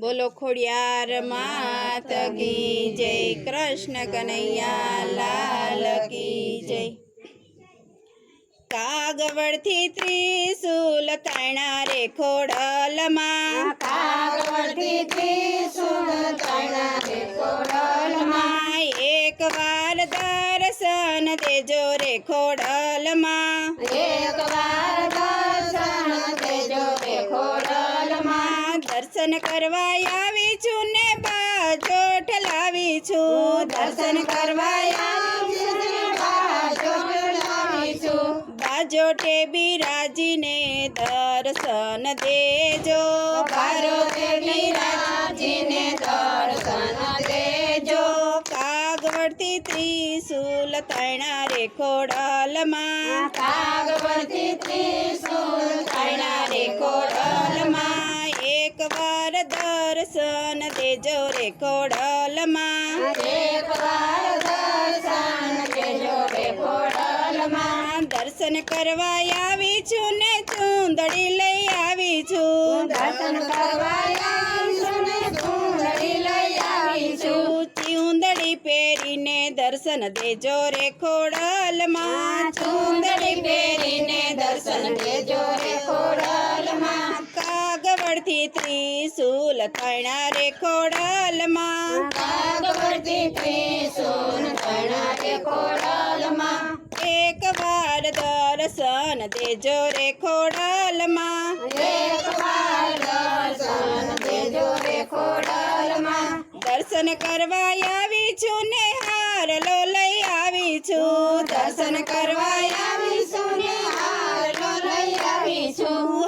બોલો ખોડિયાર માત કી જય કૃષ્ણ કનૈયા લાલ કી જય. કાગવડથી ત્રિશુલ તણા રે ખોડલમાં. કાગળથી ત્રિશુલ તણા રે ખોડલમાં. એક વાર દર્શન દેજો રે ખોડલમાં. એક વાર દર્શન કરવા આવી છું ને બાજોઠ લાવી છું. દર્શન કરવા બાજોટે બિરાજીને દર્શન દેજો. બારો તે બિરાજીને દર્શન દેજો. કાગવડથી ત્રિશુલ તણા રે ખોડલમાં કાગળથી ત્રિશુલ તણા દર્શન તેજો રે ખોડલમાં દર્શન કરવા આવી છું ને ચૂંદડી લઈ આવી છું. દર્શન ચૂંદડી પહેરીને દર્શન દેજો રે ખોડલમાં ચૂંદડી પહેરીને દર્શન દેજો રે કાગવડથી ત્રિશુલ તણા રે ખોડલમાં. કાગળથી એક વાર દર્શન દેજો રે ખોડલમાં. એક દર્શન કરવા આવી છું ને હારલો લઈ આવી છું. દર્શન કરવા આવીશું ને હારલો લઈ આવીશું હારલો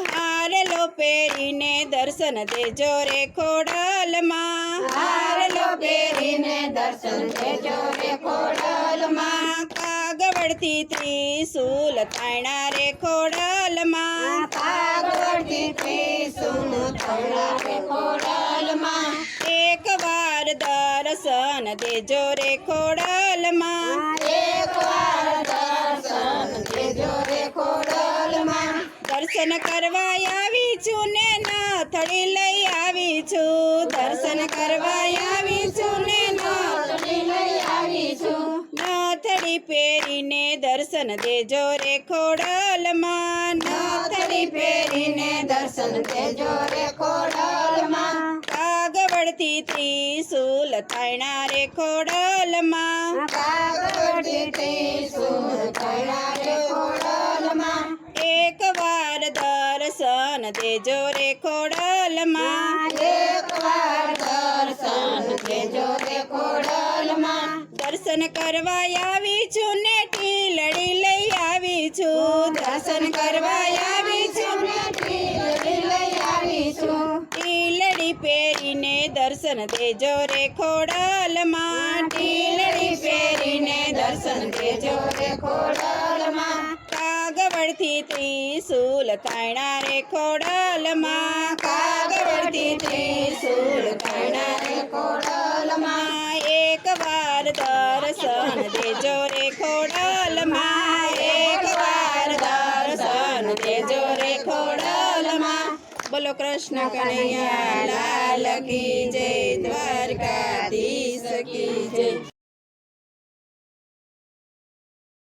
પહેરીને દર્શન દેજો રે ખોડલમાં. હારલો પહેરીને દર્શન દેજો રે ખોડલમાં. કાગવડથી ત્રિશુલ તાણા રે ખોડલમાં. કાગળથી ત્રિશુલ તાણા રે ખોડલમાં. એક વાર દર્શન દેજો રે ખોડલમાં. એક વાર દર્શન દેજો રે ખોડલમાં. દર્શન કરવા આવી છું ને નાથડી લઈ આવી છું દર્શન કરવા આવી છું ને નાથ- નાથડી લઈ આવીશું નાથડી પહેરીને દર્શન દેજો રે ખોડલમાં. નાથડી પહેરીને દર્શન દેજો રે ખોડલમાં. કાગવડથી ત્રિશુલ તૈણા રે ખોડલમાં. કાગળથી ત્રિશુલ તૈણા રે ખોડલમાં. એક વાર દર્શન દેજો રે ખોડલમાં. દર્શન દેજો રે ખોડલમાં. દર્શન કરવા આવી છું ને ટીલડી લઈ આવી છું. દર્શન કરવા આવી છું ને ટીલડી લઈ આવીશું ટીલડી પહેરીને દર્શન દેજો રે ખોડલમાં. ટીલડી પહેરીને દર્શન દેજો રે ખોડલમાં. કાગવડથી ત્રિશુલ તાણા રે ખોડલમાં, કાગળથી ત્રિશુલ તણા રે ખોડલમાં એક વાર દર્શન દેજો રે ખોડલમાં એક વાર દર્શન દેજો રે ખોડલમાં. બોલો કૃષ્ણ કનૈયા, લાલ કી જય.